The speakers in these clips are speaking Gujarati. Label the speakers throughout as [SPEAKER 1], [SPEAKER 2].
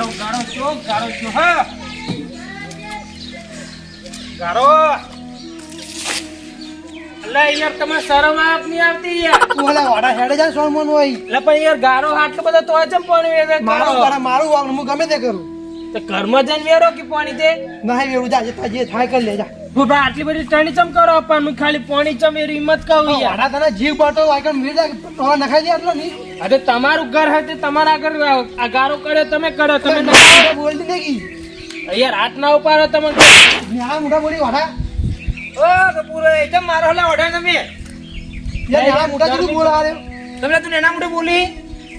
[SPEAKER 1] ગારો ગારો છો ગારો છો હા? ગારો અલ્લા યાર તમે શરમ આપ નહીં આવતી યાર.
[SPEAKER 2] તું ઓલા વાડા હેડે જા સોન મન હોય.
[SPEAKER 1] એટલે પણ યાર ગારો આટલો બધો તો ચમ પણ
[SPEAKER 2] મારું મારું હું ગમે તે કરું.
[SPEAKER 1] તો ઘરમાં જઈને વેરો કે પાણી તે
[SPEAKER 2] નહીં વેવું જા જે થાય જે થાય કરી લેજા
[SPEAKER 1] હું ભાઈ આટલી બધી ટણી ચમ કરો પણ ખાલી પાણી ચમ એરી હિંમત કહું યાર.
[SPEAKER 2] તને જીવ પડતો વાગણ મિલ જાય તો નખાઈ દે એટલો નહીં.
[SPEAKER 1] અરે તમારું ઘર હતું તમારા આગળ આ ગારો કર્યો તમે કરો તમે ના-
[SPEAKER 2] બોલતી નહીં.
[SPEAKER 1] યાર હાથ ના ઉપાડો તમે.
[SPEAKER 2] મોટા બોલી વાડા
[SPEAKER 1] ઓ પૂરો એ તો મારો હલા ઓઢાય તમે.
[SPEAKER 2] યાર મોટા કીધું બોલા
[SPEAKER 1] તમને તું એના મોઢે બોલી.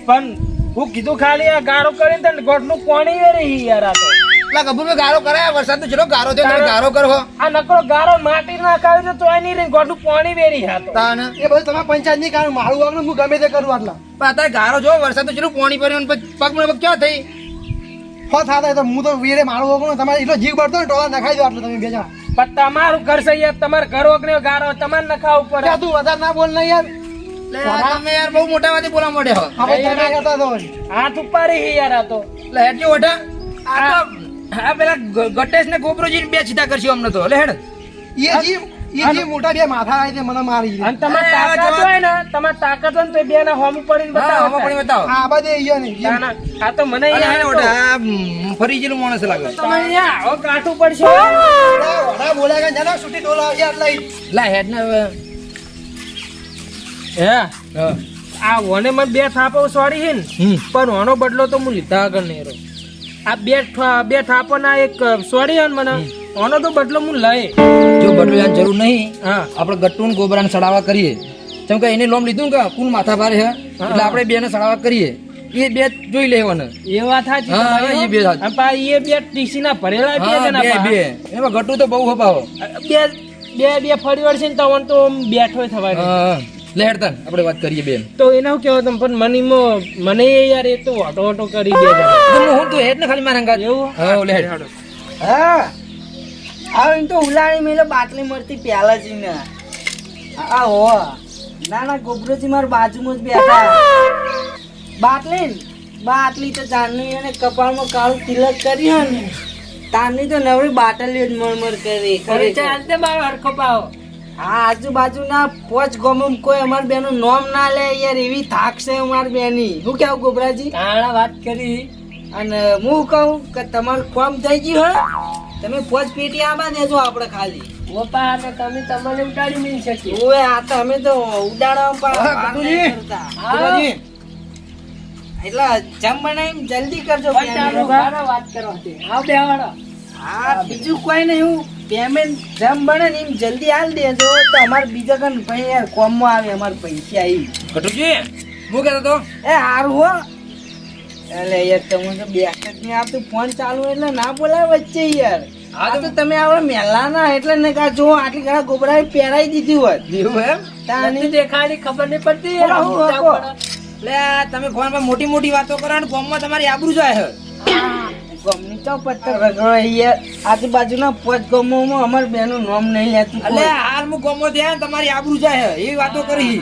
[SPEAKER 1] પણ હું કીધું ખાલી આ ગારો કરીને તને ગોઠનું પાણી વેરી યાર આ તો.
[SPEAKER 3] એટલે કપૂર ગારો કરાય વરસાદ તો ચલો ગારો થયો તમે ગારો કરો
[SPEAKER 1] આ નકરો ગારો માટી નાખાવી તો તોય નહીં રહી ગોટનું પાણી વેરી હા તો.
[SPEAKER 3] તાન
[SPEAKER 2] એ બધું તમે પંચાયત નહીં કારણ મારું વાગણ હું ગમે તે કરું આટલા.
[SPEAKER 3] પણ અત્યારે ગારો જો વરસાદ તો ચલો પાણી પડ્યું ને પછી પગ મને ક્યાં થઈ?
[SPEAKER 2] હો થાતા તો હું તો વેરે મારું વાગણ તમારે એટલો જીવ બળતો ને ટોળા નખાઈ દો આટલું તમે બેજા
[SPEAKER 1] પણ તમારું ઘર છે યાર તમારે ઘર વગર ગારો તમારે નખાવું પડે.
[SPEAKER 2] તું વધારે ના બોલ ને યાર?
[SPEAKER 3] તમે યાર બહુ મોટા વાતે બોલા મળે હો.
[SPEAKER 2] આપણે તમે કરતા તો
[SPEAKER 1] હાથ ઉપાડી હી યાર આ તો.
[SPEAKER 3] એટલે હેડ ઓઢા. આ તો આ પેલા ગટેશ ને ગોબરોજી બે સીધા કરશું અમને તો. એટલે હેડ.
[SPEAKER 2] એ જીવ એ જીવ મોટા બે માથા આવી તે મને મારી
[SPEAKER 1] અને તમારે તાકાત હોય ને તમારે તાકાત હોય ને તો બે ના હોમ પડીને બતાવો.
[SPEAKER 3] હવે પણ બતાવો.
[SPEAKER 2] આ બધે ઈયો નહીં
[SPEAKER 1] ના, ના, આ તો મને યાર
[SPEAKER 3] ફરી ગયેલું માણસ લાગે.
[SPEAKER 1] તમે યાર આવો કાઠું પડશે.
[SPEAKER 2] વડા બોલ્યા કે જાનો છૂટી ડોલા યાર લઈ
[SPEAKER 3] લા હેડ ને હવે.
[SPEAKER 1] હે? આ ઓને મને બે થાપો સોડી હે ને પણ ઓનો બદલો તો હું લીધા આગળ નહીં રહ્યો આ બે બે થાપો ના એક સોડી હે મને ઓનો તો બદલો હું લઈ.
[SPEAKER 3] જો બદલો યાર જરૂર નહીં
[SPEAKER 1] હા.
[SPEAKER 3] આપણે ગટ્ટુ ને ગોબરાને સડાવા કરીએ. કેમ કે એને લોમ લીધું કે કુન માથા ભારે હે? એટલે આપણે બે ને સડાવા કરીએ. એ બે જોઈ લેવાના
[SPEAKER 1] એ વાત સાચી
[SPEAKER 3] હા, એ બે. સાચી.
[SPEAKER 1] પા એ બે ટીસી ના ભરેલા બે જણા
[SPEAKER 3] બે બે. એમાં ગટ્ટુ તો બહુ હપાવો.
[SPEAKER 1] બે બે બે ફરી વળશે ને તવન તો બેઠો થવાય
[SPEAKER 3] હા આપણે વાત કરીએ બેન.
[SPEAKER 1] તો એને કેવો કહેવાય તમે પણ મનીમાં મને યાર એ તો ઓટો ઓટો કરી દે જણા.
[SPEAKER 3] હું તો હેડ ને ખાલી મારા અંગાત.
[SPEAKER 1] એવું?
[SPEAKER 3] હા લેડ
[SPEAKER 4] હા. આ એમ તો ઉલાણી મેલે બાટલી મળતી પ્યાલા જી ને આ હો. ના ના ગોબરોજી મારા બાજુમાં જ બેઠા. બાટલી બાટલી તો જાનની અને કપાળમાં કાળું તિલક કરી ને તારની તો નવરી બાટલી જ મરમર કરી
[SPEAKER 1] ખરેખર. ચાલતે મારો હરખો પાવો.
[SPEAKER 4] આ આજુબાજુના પોચ ગોમમ કોઈ અમાર બેનું નોમ ના લે યાર એવી થાક છે અમાર બેની. હું કેવું ગોબરાજી?
[SPEAKER 1] તાણા વાત કરી.
[SPEAKER 4] અને હું કહું કે તમારું કોમ થઈ ગયું હે તમે પોચ પેટી આવા દેજો આપણે ખાલી.
[SPEAKER 1] ઓપા અમે તમે તમને ઉડાડી નહીં શકી
[SPEAKER 4] ઓએ આ તો અમે તો ઉડાડવા
[SPEAKER 3] હા,
[SPEAKER 4] કરતા.
[SPEAKER 3] ગોબરાજી,
[SPEAKER 4] એટલે જમ બનાવી જલ્દી કરજો
[SPEAKER 1] પણ વાત કરવા છે. આવ બે વાળો.
[SPEAKER 4] હા બીજું કોઈ નહીં હું પેમેન્ટ જેમ બને ને એમ જલ્દી આલ દેજો તો અમારે બીજા કન ભાઈ યાર કોમમાં આવે અમારે પૈસા આવી
[SPEAKER 3] કટુજી હું કહેતો તો
[SPEAKER 4] એ હારું હો. એટલે યાર તમે તો જ નહીં આવતું. ફોન ચાલુ એટલે ના બોલાય વચ્ચે યાર. હા તો તમે આપણે મેલાના એટલે ને કા જો આટલી ઘણા ગોબરા પહેરાઈ દીધી હોત.
[SPEAKER 3] એવું એમ?
[SPEAKER 4] તાની
[SPEAKER 1] દેખાડી ખબર નહીં પડતી.
[SPEAKER 3] એટલે તમે ફોન પર મોટી મોટી વાતો કરો ને ફોનમાં તમારી આબરૂ જાય
[SPEAKER 4] ગમની તો પત્તર રગડો અહીંયા આજુબાજુના પાંચ ગમોમાં અમાર બેનું નામ નહીં લેતું
[SPEAKER 3] એટલે. હાર હું ગમો ત્યાં તમારી આબરૂ જાય એ વાતો કરી.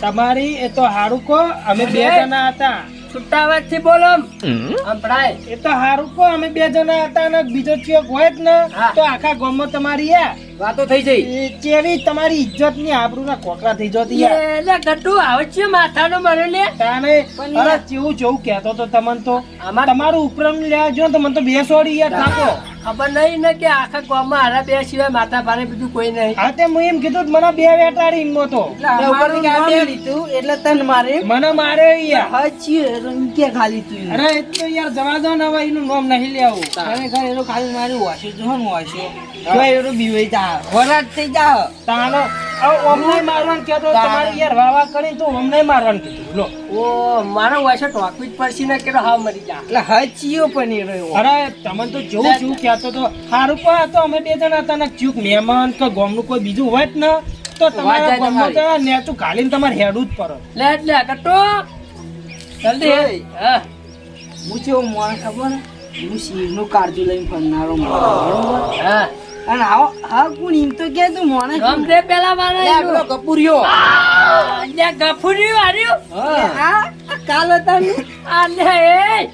[SPEAKER 1] તમારી એ તો હારું કો અમે બે જણા હતા. છૂટા થી બોલો સંભળાય એ તો હારું કો અમે બે જણા હતા ને બીજો ચિયો હોય જ ને તો આખા ગામમાં તમારી યા
[SPEAKER 3] વાતો થઈ જઈ.
[SPEAKER 1] ચેવી તમારી ઇજ્જતની આબરૂ ના કોકરા થઈ જતી યાર. ગટ્ટુ આવે છે માથાનો મરે લે. તાને અરે જેવું જેવું કહેતો તો તમને તો. તમારું ઉપરમ લેવા જો તમને તો બેસોડી યાર થાકો.
[SPEAKER 5] ખબર નહીં ને કે આખા ગામમાં હારા બે સિવાય માતા ભારે બીજું કોઈ નહીં.
[SPEAKER 1] હા તે હું એમ કીધું મને બે વેટાડી એમ તો
[SPEAKER 4] એટલે એટલે તન મારે
[SPEAKER 1] મને મારે યાર
[SPEAKER 4] હાચી રંગે ખાલી તું
[SPEAKER 1] અરે એ તો યાર જવા દો ને હવે એનું નામ નહીં લેવું.
[SPEAKER 4] ખરેખર એનું ખાલી મારું વાસ્યો જો ને વાસ્યો એનો બીવાઈ જા વરાટ થઈ જા.
[SPEAKER 1] તાનો હવે ઓમને મારવાનું કહેતો તમારે યાર વાવા કરીને તો ઓમને મારવાનું કીધું. લો.
[SPEAKER 5] ઓ મારો વયસો ટોકવી જ પડશે ને કે હા મરી જા.
[SPEAKER 4] એટલે હાચીયો પણ એ રહ્યો.
[SPEAKER 1] અરે તમને તો જેવું જેવું કહેતો તો હારું પણ અમે બે જણા હતા ને ચૂક મહેમાન કે ગોમનું કોઈ બીજું હોય જ ને તો તમારા ગામમાં. તો નેચું ઘાલીને તમારે હેડું જ પડો.
[SPEAKER 5] લે એટલે કટો જલ્દી હા.
[SPEAKER 4] હું કેવો મોણ ખબર? હું શિવનું કાળજું લઈને ફરનારો બરોબર
[SPEAKER 5] હા.
[SPEAKER 4] અને આવો હા કોણ એમ તો કે તું મોણે
[SPEAKER 5] સમજે પેલા મારે
[SPEAKER 3] લે આ પેલો કપૂરિયો.
[SPEAKER 5] અલ્યા ગફુરી વાર્યું
[SPEAKER 4] આ આ કાલ
[SPEAKER 5] અલ્યા એ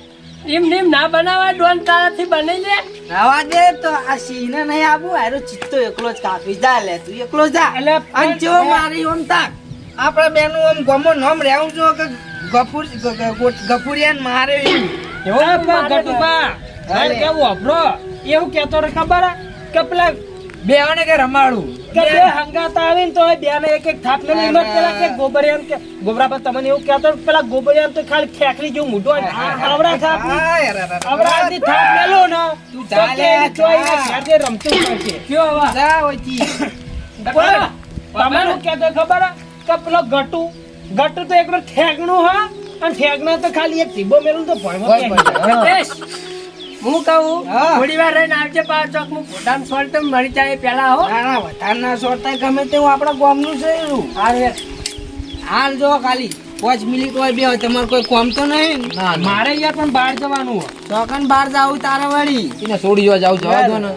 [SPEAKER 5] એમ નેમ ના બનાવા ડોન તારાથી બની લે.
[SPEAKER 4] રવા દે તો આ સીને નહીં આવું આરો ચિત્તો એકલો જ કાપી જા લે તું એકલો જા.
[SPEAKER 1] એટલે
[SPEAKER 4] અને જો મારી ઓમ તાક આપણા બેનું ઓમ ગમો નોમ રહેવું જો કે ગફુર ગફુરિયાને મારે એવું.
[SPEAKER 1] પણ ગટુબા કેવું એવું કેતો રે ખબર? હે? કે પેલા
[SPEAKER 3] બે આને કે રમાડું
[SPEAKER 1] કે બે હંગાતા આવીને તો એ બે ને એક એક થાપ મેલી મત પેલા કે ગોબરિયાન કે ગોબરા પર તમને એવું કહેતો પેલા ગોબરિયાન તો ખાલી ખેકડી જેવું મોઢું. આવડા થાપ. આવડા થી થાપ મેલો ને
[SPEAKER 4] તું
[SPEAKER 1] તો
[SPEAKER 4] જા
[SPEAKER 1] કે
[SPEAKER 4] લે,
[SPEAKER 1] એની ચોઈ
[SPEAKER 4] જે
[SPEAKER 1] રમતું કરશે
[SPEAKER 5] કયો હવે
[SPEAKER 4] જા.
[SPEAKER 1] પણ તમને કહેતો ખબર? કે પેલો ગટુ ગટુ તો એકલો ઠેકણું હા અને ઠેકણા તો ખાલી એક ટીબો મેલું તો ભણવા.
[SPEAKER 3] હા.
[SPEAKER 5] કહું. થોડી વાર રહીને આવજે પાછો. ચોક હું ગોડામ સોલ્ટ મળી જાય પેલા હો.
[SPEAKER 4] ના ના વધારે ના છોડતા ગમે તે હું આપણા ગામનું છે એવું. હાલ જો ખાલી. પાંચ મિનિટ હોય બે હોય તમારે કોઈ કોમ તો નહીં?
[SPEAKER 1] મારે યાર પણ બહાર જવાનું હોય.
[SPEAKER 4] ચોકન બહાર જાવું તારે વળી.
[SPEAKER 3] એને છોડી જોવા જાવ જવા દો ને.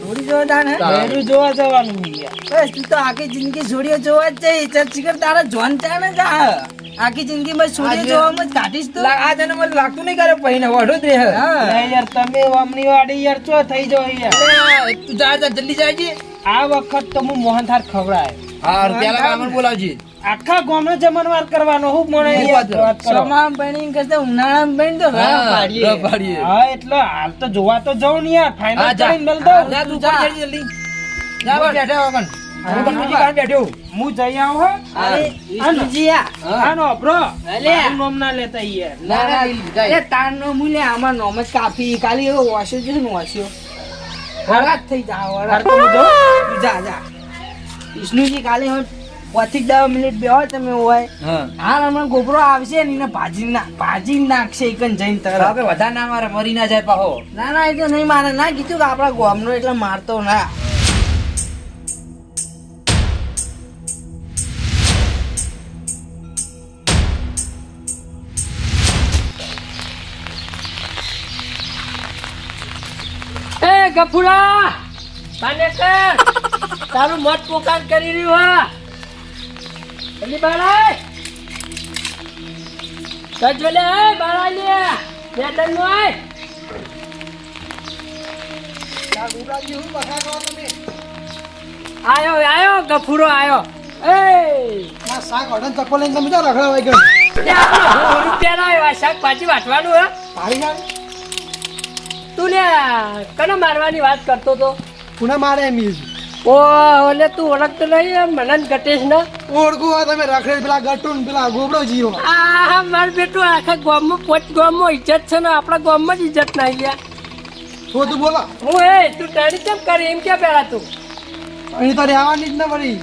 [SPEAKER 4] છોડી જો દા
[SPEAKER 3] ને
[SPEAKER 1] બેરું જોવા જવાનું યાર.
[SPEAKER 4] તું તો આખી જિંદગી છોડીઓ જોવા જ જઈ. ચર્ચિકર તારા જોન ચાને જા. આખી જિંદગી બસ છોડીઓ
[SPEAKER 3] આજે-
[SPEAKER 4] જોવામાં જ કાઢીશ તો.
[SPEAKER 3] આ તને મને લાગતું નહીં કરે પહીને વઢો જ.
[SPEAKER 1] યાર તમે વામની વાડી યાર ચો થઈ જો યાર
[SPEAKER 3] તું જા જા જલ્દી જાજે
[SPEAKER 1] આ વખત તો હું મોહનથાળ ખવડાય.
[SPEAKER 3] હા પેલા કામણ બોલાવજી.
[SPEAKER 1] આખા ગામનો જમણવાર કરવાનો હું મને
[SPEAKER 3] વાત
[SPEAKER 1] કરો.
[SPEAKER 4] ચોમામાં ઉનાળામાં પહેણી તો
[SPEAKER 3] હા,
[SPEAKER 4] પાડીએ.
[SPEAKER 3] પાડીએ.
[SPEAKER 1] હા એટલે હાલ તો જોવા તો જાઉં ને યાર. ફાઇનલ. કરીને દઉં.
[SPEAKER 3] જા તું જા જલ્દી. જા બેઠા વગન હું પણ બીજી કાન બેઠો
[SPEAKER 1] હું. જઈ આવું હો?
[SPEAKER 4] અરે જીયા
[SPEAKER 1] આનો બ્રો
[SPEAKER 4] અલે.
[SPEAKER 1] નામ ના લેતા યાર.
[SPEAKER 3] ના ના
[SPEAKER 4] એ
[SPEAKER 3] જાય
[SPEAKER 4] તારનો મૂલ્ય આમાં નોમ જ કાપી. કાલી એવો વાસ્યો છે નો વાસ્યો હરાત થઈ જા હરાત
[SPEAKER 1] તો હું
[SPEAKER 4] જા જા. વિષ્ણુજી કાલે હવે પછી દસ મિનિટ બે હોય તમે હોય.
[SPEAKER 3] હા.
[SPEAKER 4] હાલ હમણાં ગોબરો આવશે ને એને ભાજી ના ભાજી નાખશે એકન જઈને તરફ
[SPEAKER 3] હવે વધારે ના મારે મરી ના જાય પાહો.
[SPEAKER 4] ના ના એ તો નહીં મારે. ના કીધું કે આપણા ગામનો એટલે મારતો ના.
[SPEAKER 5] એ ગફુરા પાનેકર તારું મત પોકાન કરી રહ્યું હા? જલ્દી બાળાય સજવલે હે આય. લે મેદાનનું? આય આયો આયો ગફુરો આયો. એ
[SPEAKER 2] આ શાક અડન ચપ્પલ લઈને તમે જો રખડા વાઈ ગયો
[SPEAKER 5] આપણો રૂપિયા આવ્યો શાક શાકભાજી વાટવાનું હે.
[SPEAKER 2] પાડી જાય
[SPEAKER 5] તું લે કને મારવાની વાત કરતો તો?
[SPEAKER 2] પુના મારે એમ
[SPEAKER 5] ઓ ઓલે તું ઓળખતો નહીં મને ગટેશ ને?
[SPEAKER 2] ઓળખું હોય તમે રખડે પેલા ગટુ ને પેલા ગોબડો જીવો.
[SPEAKER 5] આ માર બેટું આખા ગામમાં પોચ ગામમાં ઇજ્જત છે ને આપણા ગામમાં જ ઇજ્જત નહીં લ્યા
[SPEAKER 2] તો તું બોલો.
[SPEAKER 5] હું એ તું ટાણી કેમ કરી? એમ ક્યાં પેલા તું?
[SPEAKER 2] અહીં તો રહેવાની જ ને પડી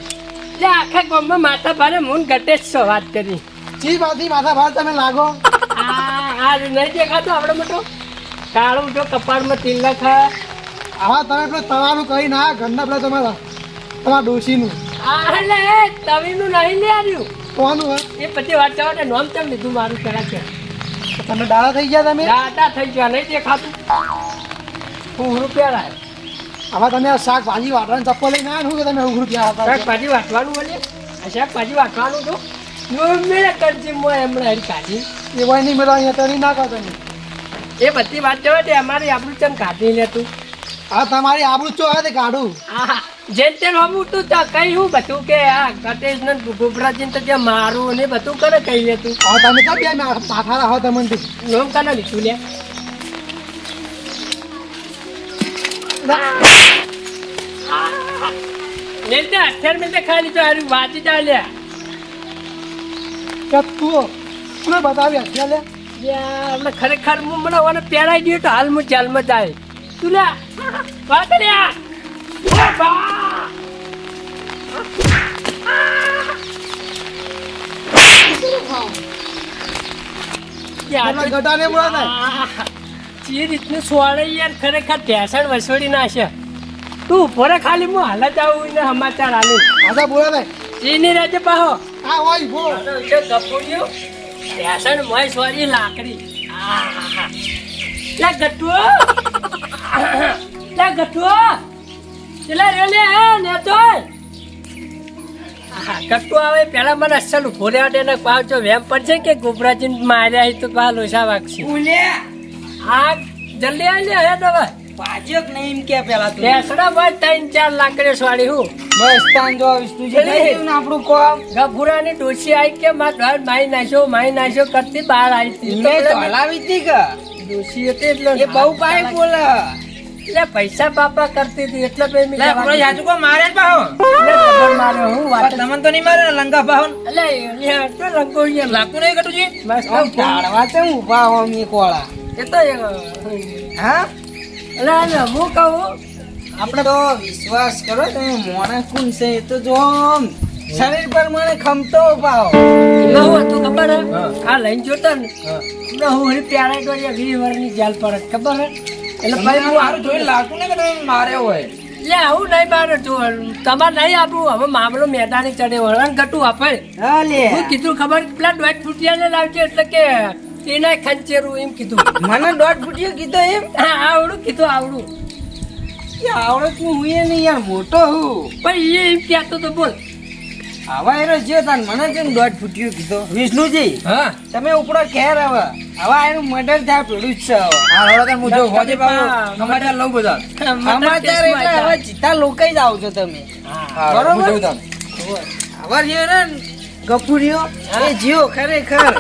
[SPEAKER 5] લે આખા ગામમાં માથા ભારે હું ગટેશ છો વાત કરી.
[SPEAKER 2] ચી બાથી માથા ભાર તમે લાગો?
[SPEAKER 5] આ આ નહીં દેખાતું આપણે મોટો? કાળું જો કપાળમાં તિલક હા
[SPEAKER 2] આવા તમે પેલું તવાનું કહી ના ઘરના પેલા તમારા તમારા ડોશીનું.
[SPEAKER 5] આ લે તવીનું નહીં લે આવ્યું
[SPEAKER 2] કોનું હે?
[SPEAKER 5] એ પછી વાત ચાલો ને નોમ તેમ લીધું મારું પેલા છે
[SPEAKER 2] તમે ડાળા થઈ ગયા તમે?
[SPEAKER 5] દાદા થઈ ગયા નહીં દેખાતું. હું રૂપિયા રાય
[SPEAKER 2] આમાં તમે શાક ભાજી વાટવાનું ચપ્પલ લઈને આવ્યા શું કે તમે ઉઘરું ત્યાં હતા?
[SPEAKER 5] શાકભાજી વાટવાનું બોલે? શાક ભાજી વાટવાનું તો. મેળે કરજી મોય હમણાં કાઢી.
[SPEAKER 2] હોય નહીં મેળા અહીંયા તરી નાખો તમે.
[SPEAKER 5] એ બધી વાત જવા દે અમારી આબરૂ ચમ કાઢી લે તું?
[SPEAKER 2] હા તમારી આબરૂ ચો હે તે કાઢું.
[SPEAKER 5] આહા જેમ તેમ હમું તું તો કઈ હું બધું કે આ ગટેશ ને ગોબરાજી તો ત્યાં મારું ને બધું કરે કઈ લે તું?
[SPEAKER 2] તમે તો બે માથા રહો તમને
[SPEAKER 5] નોમ કાના લીધું લે. ને તે અઠાર મિનિટે ખાલી તો હારું વાંચી લે
[SPEAKER 2] કે તું તું બતાવી હસ્યા લે.
[SPEAKER 5] યાર, ખરેખર હું મને ઓને પહેરાઈ દઉં તો હાલ હું જેલમાં જાય તું લે. વાત લે. ઓ બા! જે રીતનું સોળે યાર ખરેખર ઢેસણ વસોડી નાખે. તું ઊભો ખાલી હું હાલત આવું ને સમાચાર આલું.
[SPEAKER 2] બોલો ને
[SPEAKER 5] ચીની રાજે પાહો.
[SPEAKER 2] આ હોય ભો
[SPEAKER 5] ઢેસણ મોય સોરી લાકડી. લે ગટુ લે ગટુ પેલા રે લે ને તો ગટ્ટુ આવે પેલા મને અસલ ઊભો રહ્યા ને પાવ જો વેમ પડશે કે ગોબરાજી માર્યા તો પા લોસા વાગશે. આ જલ્દી આવી લે હે હવે
[SPEAKER 4] ભાજ્યો કે નહીં એમ કે પેલા તું.
[SPEAKER 5] ભેંસડા બસ ત્રણ ચાર લાકડે સ્વાડી હું.
[SPEAKER 4] બસ તાન જો વિષ્ણુજી
[SPEAKER 5] જલ્દી.
[SPEAKER 4] થઈ ગયું ને આપણું કોમ.
[SPEAKER 5] ગભુરાની ડોશી આવી કે માર ઘર માઈ નાખ્યો માઈ નાખ્યો કરતી બહાર આવી હતી.
[SPEAKER 4] તો હલાવી હતી કે?
[SPEAKER 5] ડોસી હતી એટલે
[SPEAKER 4] એ બહુ પાય બોલે.
[SPEAKER 5] એટલે પૈસા બાપા કરતી હતી એટલે પછી મેં
[SPEAKER 3] લે,
[SPEAKER 5] જવા
[SPEAKER 3] કો મારે પાહો.
[SPEAKER 5] માર્યો હું વાત
[SPEAKER 3] તમને તો નહીં મારે ને લંગા પાહો ને.
[SPEAKER 5] એટલે અહીંયા તો રંગોળીયા
[SPEAKER 3] લાગતું નહીં કટુજી?
[SPEAKER 4] બસ ટાળવા છે હું હો મી કોળા
[SPEAKER 5] એ તો એ,
[SPEAKER 4] હા?
[SPEAKER 5] એટલે હું કહું.
[SPEAKER 4] આપણે તો વિશ્વાસ કરો તમે મોણે કોણ છે એ તો જો શરીર પર મને ખમતો
[SPEAKER 5] એમાં હું હતું ખબર. આ લઈને જોતો ને હું. વળી પ્યારા ડોળિયા વીસ વર્ષની જેલ પર ખબર એટલે ભાઈ હું
[SPEAKER 3] હારું જોઈને લાગતું નહીં કે તમે માર્યો હોય.
[SPEAKER 5] એટલે આવું નહીં મારે તમારે નહીં આપવું હવે મામલો મેદાની ચડે અને ગટું આપે.
[SPEAKER 4] હું
[SPEAKER 5] કીધું ખબર પેલા ડોટ ફૂટિયા ને લાવજે એટલે કે એના ખંચેરું એમ કીધું.
[SPEAKER 4] મને દોઢ ફૂટ્યો કીધો એમ?
[SPEAKER 5] હા આવડું કીધું આવડું.
[SPEAKER 4] કે આવડત હું એ નહીં યાર મોટો હું.
[SPEAKER 5] પણ એ એમ કહેતો તો બોલ.
[SPEAKER 4] આવા એનો જે તાન મને કેમ દોઢ ફૂટ્યો કીધો? વિષ્ણુજી
[SPEAKER 3] હા.
[SPEAKER 4] તમે ઉપડો કેર હવે. આવા એનું મર્ડર થાય પેલું જ છે હવે.
[SPEAKER 3] હા હવે હું જો હોજે પાહો સમાચાર લઉં બધા
[SPEAKER 4] સમાચાર એટલે હવે જીતા લોકો જ આવજો તમે.
[SPEAKER 3] હા,
[SPEAKER 4] બરોબર. હવે જે ને ગફુરીઓ એ જીઓ ખરેખર.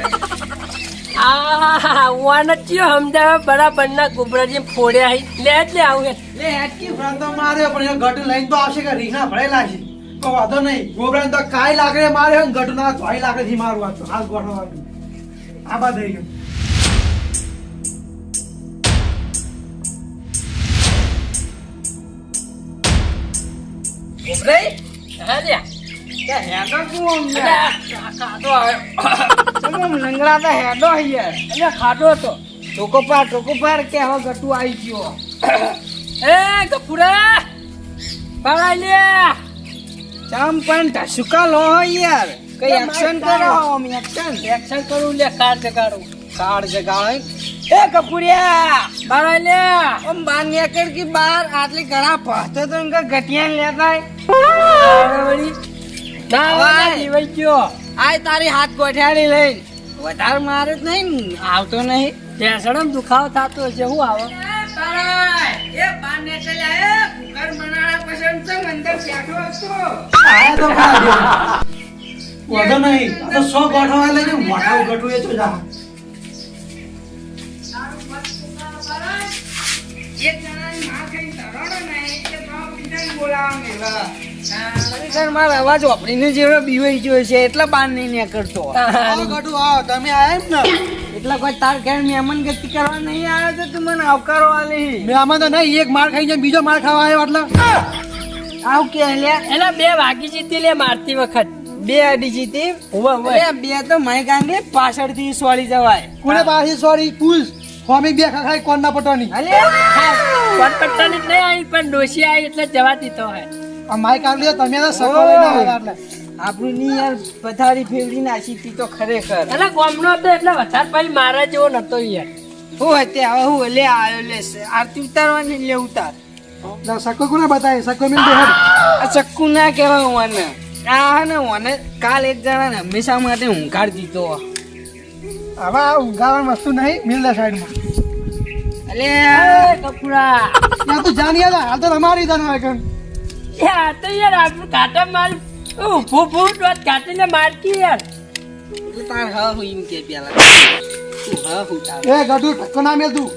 [SPEAKER 5] આ વાન જ ચિયો સમજાવે બરાબર ના ગોબરાજી ફોડ્યા હી. લે જ લે આવું.
[SPEAKER 2] લે હેટકી ફ્રન્ટ તો માર્યો પણ એ ગટુ લઈને તો આવશે કે રીંગણા ભરેલા છે તો વાંધો નહીં ગોબરાને તો કાંઈ લાકડે માર્યો ને ગટુ ના ધોઈ લાકડેથી મારવું મારું તો હાલ ગોઠવવાનું આ બાદ થઈ ગયું
[SPEAKER 5] હા લે.
[SPEAKER 4] હેડો શું અમને?
[SPEAKER 5] અલે આવ્યો.
[SPEAKER 4] તમે તો હેડો યાર
[SPEAKER 5] અલે ખાડો હતો
[SPEAKER 4] ટોકો પાર ટોકો પાર કે હવે ગટુ આવી ગયો.
[SPEAKER 5] એ ગફુરા પડાઈ લે
[SPEAKER 4] ચમ પણ ઢસુકા લો યાર. કઈ એક્શન કરો આમ એક્શન
[SPEAKER 5] એક્શન કરું લે કાર જગાડું.
[SPEAKER 4] કાર જગાડો એ કપુરિયા
[SPEAKER 5] પડાઈ લે
[SPEAKER 4] ઓમ બાર નીકળ કી બાર આટલી ઘણા પહોંચતો તો ને ગટિયા લેતા
[SPEAKER 5] ના
[SPEAKER 4] વાય.
[SPEAKER 5] વાય, જીવાઈ ગયો.
[SPEAKER 4] આય તારી હાથ ગોઠાડી લઈને. વધારે મારે જ નહીં આવતો નહીં.
[SPEAKER 5] ઢેસડમ દુખાવો થતો હશે શું આવો?
[SPEAKER 2] વાંધો નહીં. તો સો ગોઠવા લઈને મોટા ગટુ એ તો જા.
[SPEAKER 4] ખરેખર મારો અવાજ વાપરીને જેવો બીવાઈ ગયો છે એટલા બાર નહીં નીકળતો.
[SPEAKER 2] કરતો તમે આયા ને?
[SPEAKER 4] એટલે કોઈ તાર ઘેર મહેમાન ગતિ કરવા નહીં આવ્યો તો તું મને આવકારો આલી?
[SPEAKER 2] મહેમાન આમાં તો નહીં એક માર ખાઈ જાય બીજો માર ખાવા આવ્યો એટલે.
[SPEAKER 4] આવ કે લ્યા
[SPEAKER 5] એલા બે વાગી જીતી લે મારતી વખત.
[SPEAKER 4] બે અડી જીતી? બે તો માઈ કાંગે પાછળથી સોળી જવાય.
[SPEAKER 2] કોને પાછી સોળી? તું સ્વામી બે ખાખાય કોણ ના પટવાની.
[SPEAKER 4] અલે
[SPEAKER 5] પટપટ્ટાની જ નહીં આવી પણ ડોસી આવી એટલે જવા દીધો હે.
[SPEAKER 2] આ માઈક આલી તમે તો સકો લઈને આવ્યા એટલે.
[SPEAKER 4] આપણું ની યાર પથારી ફેવડી નાખી તી તો ખરેખર.
[SPEAKER 5] એટલે ગોમનો હતો એટલે વધારે પછી મારા જેવો નતો યાર.
[SPEAKER 4] હું હતે હવે હું લે આવ્યો લે આરતી ઉતારવાની લે ઉતાર.
[SPEAKER 2] ના, સકો કોને બતાય સકો મિલ
[SPEAKER 4] આ ચક્કુ ના કહેવાય મને આ ને મને કાલ એક જણા ને હંમેશા માટે હુંકાર દીધો.
[SPEAKER 2] હવે આ ઊંઘાવાની વસ્તુ નહીં મિલ સાઈડમાં.
[SPEAKER 4] અલે!
[SPEAKER 5] કપૂરા.
[SPEAKER 2] ત્યાં તો જાણી હાલ તો તમારી તને આગળ
[SPEAKER 5] તો યાર આપણું કાંટા માર ઉભું ડોટ કાઢીને મારતી યાર.
[SPEAKER 4] તાર હ હું એમ કે પેલા. તું હ હું તાર.
[SPEAKER 2] એ ના મેલ તું.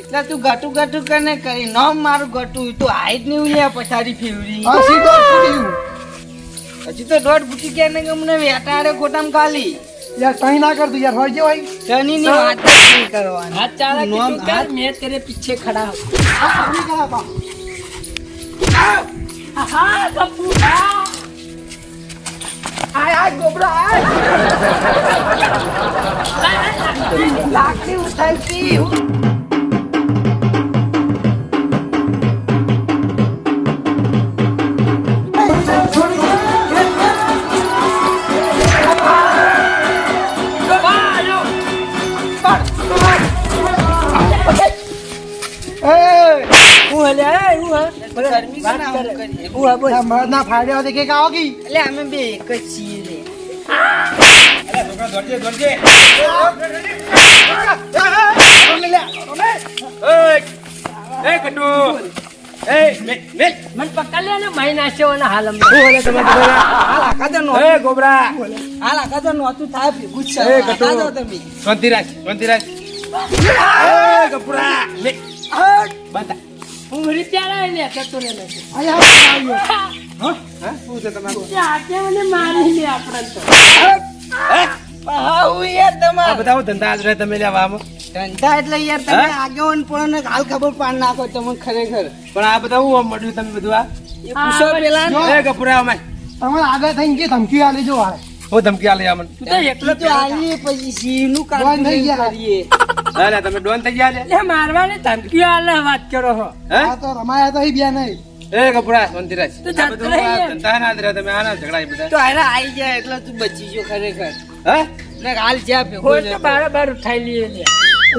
[SPEAKER 4] એટલે તું ગટુ ગટુ કને કરી. નામ મારું ગટુ તું હાઈટ નહીં ઉલ્યા
[SPEAKER 2] પછાડી ફૂટી ગયું?
[SPEAKER 4] હજી તો દોઢ ફૂટી ગયા ને ગમને વેટાડે ખોટામ ખાલી.
[SPEAKER 2] યાર કઈ ના કરતું યાર હોય જે હોય.
[SPEAKER 4] શનિ ની વાત નહીં કરવાની
[SPEAKER 5] હાથ ચાળા
[SPEAKER 4] નોમ હાથ-
[SPEAKER 5] મેં તેરે પીછે ખડા હું.
[SPEAKER 2] આ સામી કરા બા.
[SPEAKER 4] આય આય ગોબરા આય લાકડી ઉઠાવતી
[SPEAKER 2] એ
[SPEAKER 5] હું હલે એ, હું હા
[SPEAKER 4] ગરમી
[SPEAKER 5] વાત
[SPEAKER 4] ના
[SPEAKER 5] કરે.
[SPEAKER 4] કરી.
[SPEAKER 5] હું હા બોલ
[SPEAKER 2] આ મર્દ ના ફાડ્યા હોય તો કે આવો કી
[SPEAKER 4] એટલે અમે બે એક જ છીએ
[SPEAKER 6] મને પકડ લે ને માઈ નાખ્યો અને હાલ
[SPEAKER 4] હાલ તો નહોતું-
[SPEAKER 6] એ ગોબરા
[SPEAKER 4] હાલ આખા તો નહોતું થાય ભેગું
[SPEAKER 6] એ
[SPEAKER 4] ને ખબર પાડ નાખો તમને ખરેખર.
[SPEAKER 6] પણ આ બધા હું આમ મળ્યું તમે બધું આ
[SPEAKER 4] એ પૂછો પેલા ને.
[SPEAKER 6] એ ગપુરા અમાય
[SPEAKER 2] તમે આગળ થઈને કે ધમકી આલી જો
[SPEAKER 6] હું ધમકી આલી આમન.
[SPEAKER 4] તું તો એકલો તો આવીએ પછી સિંહનું કાઢું
[SPEAKER 2] બંધ થઈ ગયા.
[SPEAKER 4] કરીએ.
[SPEAKER 6] અરે તમે ડોન થઈ ગયા લે. મારવાની ધમકી આલે વાત કરો હો. હે?
[SPEAKER 2] તો રમાયા તો બે નહીં.
[SPEAKER 6] એ
[SPEAKER 4] તો.
[SPEAKER 6] ધંધા ના જ તમે આના ઝઘડા બધા.
[SPEAKER 4] તો એટલે તું બચી ગયો ખરેખર.
[SPEAKER 6] હે?
[SPEAKER 4] ને હાલ જ્યાં ભેગો જતો.
[SPEAKER 6] બાર ઉઠાઈ લઈએ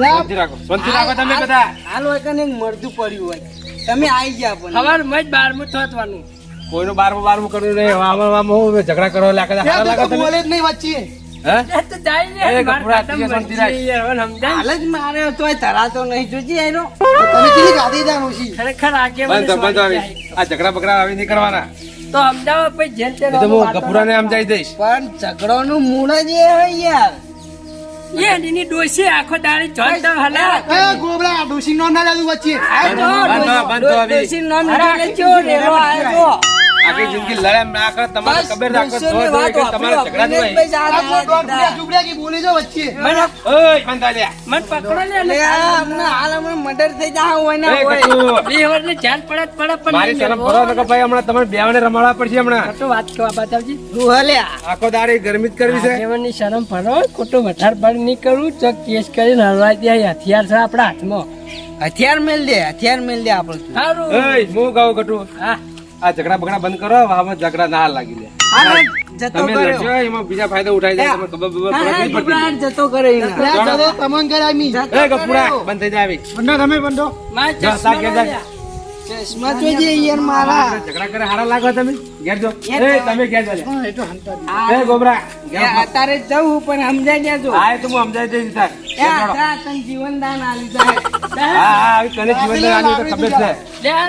[SPEAKER 6] શાંતિ રાખો શાંતિ રાખો તમે બધા.
[SPEAKER 4] હાલ હોય કને એક મરદું પડ્યું હોય. તમે આવી ગયા પણ.
[SPEAKER 6] સવાર મજ જ બારમું થવાનું. કોઈનું બારમું બારમું કરવું નહીં વામો વામો હું ઝઘડા કરો લાગે હારા લાગે તમે
[SPEAKER 2] બોલે જ નહીં વચ્ચે.
[SPEAKER 6] ઝઘડા બગડા આવી નહીં કરવાના. તો અમદાવાદ પછી હું સમજાવી દઈશ.
[SPEAKER 4] પણ મૂળ જ એ હોય યાર.
[SPEAKER 6] એ એની ડોસી આખો દાડી જોઈ તો હલે
[SPEAKER 2] એ ડોસી ના જાદુ વચ્ચે.
[SPEAKER 4] આ તો રેલો તો.
[SPEAKER 6] જિંદગી લડાઈ ના કરે તમારે ખબર રાખો તો તમારે ઝઘડા જ
[SPEAKER 4] વાપરીને જ
[SPEAKER 2] આ તો
[SPEAKER 4] જાત
[SPEAKER 2] દોઢ
[SPEAKER 4] જાત
[SPEAKER 2] ફૂટિયા ઝૂંપડિયા કી બોલી જો વચ્ચે
[SPEAKER 6] મને ઓય બંધા લે મન પકડો લે
[SPEAKER 4] એટલે અમને હમણાં હાલ અમને મર્ડર થઈ જા હોય. ના હોય.
[SPEAKER 6] બે ને જાન પડત જ પણ મારી શરમ ભરો નકર ભાઈ હમણા તમારે બેવાને રમાડવા પડશે હમણાં. તો વાત કહો બાતાજી
[SPEAKER 4] હું હલ્યા
[SPEAKER 6] આખો દાડી ગરમી જ કરવી છે.
[SPEAKER 5] આગેવાનની શરમ ભરો ખોટો વધારે બળ નહીં કરું તો કેસ કરીને હલવાઈ દે હથિયાર છે આપણા હાથમાં.
[SPEAKER 4] હથિયાર મેલ દે હથિયાર મેલ દે આપણે
[SPEAKER 5] સારું
[SPEAKER 6] એય હું ગાઉ કટુ
[SPEAKER 5] હા.
[SPEAKER 6] આ ઝઘડા બગડા બંધ કરો આમાં ઝઘડા ના લાગી લે. તમે
[SPEAKER 4] કર્યો.
[SPEAKER 6] એમાં બીજા ફાયદા ઉઠાઈ જાય ખબર પડતી
[SPEAKER 4] જતો કરે
[SPEAKER 2] જતો તમન કરે આમી
[SPEAKER 6] એ ગપુડા બંધ થઈ જાય આવી.
[SPEAKER 2] બંધો તમે બંધો.
[SPEAKER 5] મારે
[SPEAKER 6] જા,
[SPEAKER 5] ચશ્મા
[SPEAKER 6] સાહેબ, ઘેર જા.
[SPEAKER 4] ચશ્મા જોજે યાર મારા.
[SPEAKER 6] ઝઘડા કરે હારા લાગો તમે. ઘેર જો. એ તમે ઘેર જો
[SPEAKER 2] એ તો હંતા
[SPEAKER 6] એ ગોબરા ઘેર ઊભો.
[SPEAKER 4] અત્યારે જ જવું પણ સમજાઈ દેજો
[SPEAKER 6] હા એ તો હું સમજાવી દઈશ તાર.
[SPEAKER 4] તને જીવનદાન આલી જાય
[SPEAKER 6] આવી તને જીવન આની તો ખબર છે.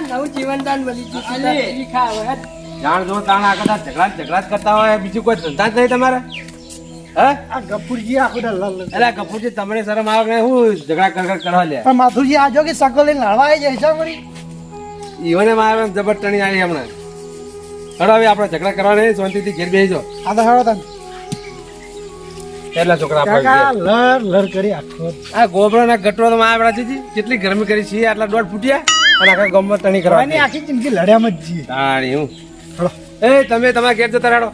[SPEAKER 5] નવું જીવનદાન મળી ગયું.
[SPEAKER 6] જાણ જો તાણ આ કદાચ ઝઘડા જ ઝઘડા કરતા હોય બીજું કોઈ ધંધા જ નહીં તમારે? હે?
[SPEAKER 2] આ ગફુરજી.
[SPEAKER 6] તમને શરમ આવે કે હું ઝઘડા કર કર કરવા લે
[SPEAKER 2] પણ માધુજી આ કે સકલ લઈને લડવા આવી જાય છે
[SPEAKER 6] ઈવને મારે જબર ટણી આવી હમણાં. હવે આપણે ઝઘડા કરવા નહીં શાંતિથી ઘેર બેસી
[SPEAKER 2] આ તો હેડો તમે
[SPEAKER 6] એટલા છોકરા
[SPEAKER 2] કાકા લર લર કરી આખો
[SPEAKER 6] આ ગોબરાના ગટરો તો માં છે કેટલી ગરમી કરી છે આટલા દોઢ ફૂટ્યા. અને આખા કરવા
[SPEAKER 2] આખી જિંદગી લડ્યામાં જ જીએ.
[SPEAKER 6] તાણી હું. એ તમે તમારા ઘેર જતા રહેડો.